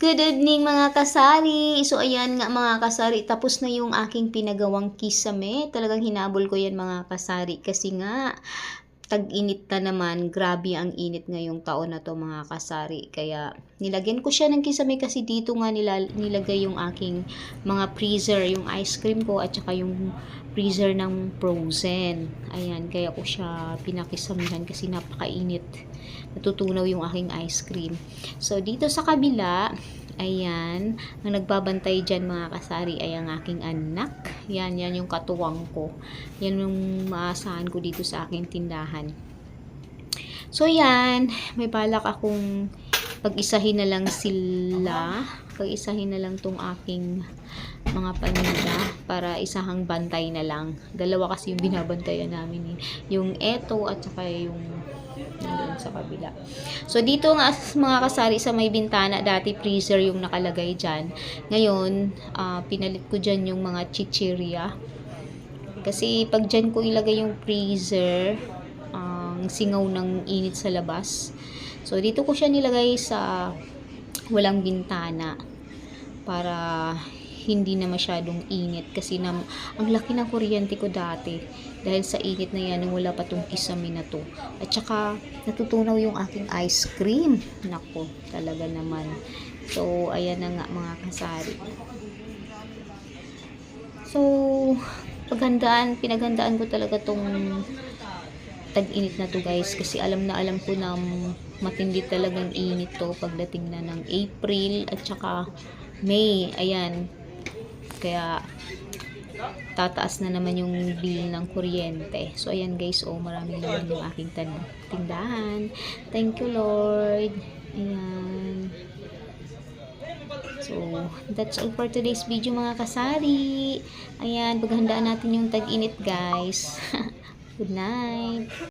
Good evening mga kasari. So ayan nga mga kasari, tapos na yung aking pinagawang kisame. Talagang hinabol ko yan mga kasari kasi nga tag-init na naman. Grabe ang init ngayong taon na to mga kasari. Kaya nilagyan ko siya ng kisame kasi dito nga nila, nilagay yung aking mga freezer, yung ice cream ko at saka yung freezer ng frozen. Ayan, kaya ko siya pinakisamihan kasi napakainit. Natutunaw yung aking ice cream. So, dito sa kabila, ayan, ang nagbabantay dyan mga kasari ay ang aking anak. Yan, yan yung katuwang ko. Yan yung maasahan ko dito sa aking tindahan. So, yan, may balak akong pag-isahin na lang sila. Pag-isahin na lang tong aking mga paninda para isahang bantay na lang. Dalawa kasi yung binabantayan namin eh. Yung eto at saka yung nandun sa kabila. So, dito nga mga kasari sa may bintana, dati freezer yung nakalagay dyan. Ngayon, ah, pinalit ko dyan yung mga chichirya. Kasi pag dyan ko ilagay yung freezer, ang singaw ng init sa labas. So, dito ko siya nilagay sa walang bintana para hindi na masyadong init kasi na, ang laki ng kuryente ko dati dahil sa init na yan wala pa tong kisame na to. At saka natutunaw yung aking ice cream. Nako talaga naman. So ayan na nga mga kasari. So paghandaan pinaghandaan ko talaga tong tag-init na to guys. Kasi alam na alam ko na matindi talagang init to pagdating na ng April at saka May. Ayan kaya tataas na naman yung bill ng kuryente so ayan guys oh marami naman yung aking tindahan thank you Lord ayan So, that's all for today's video mga kasari. Ayan, paghandaan natin yung tag-init guys. Good night.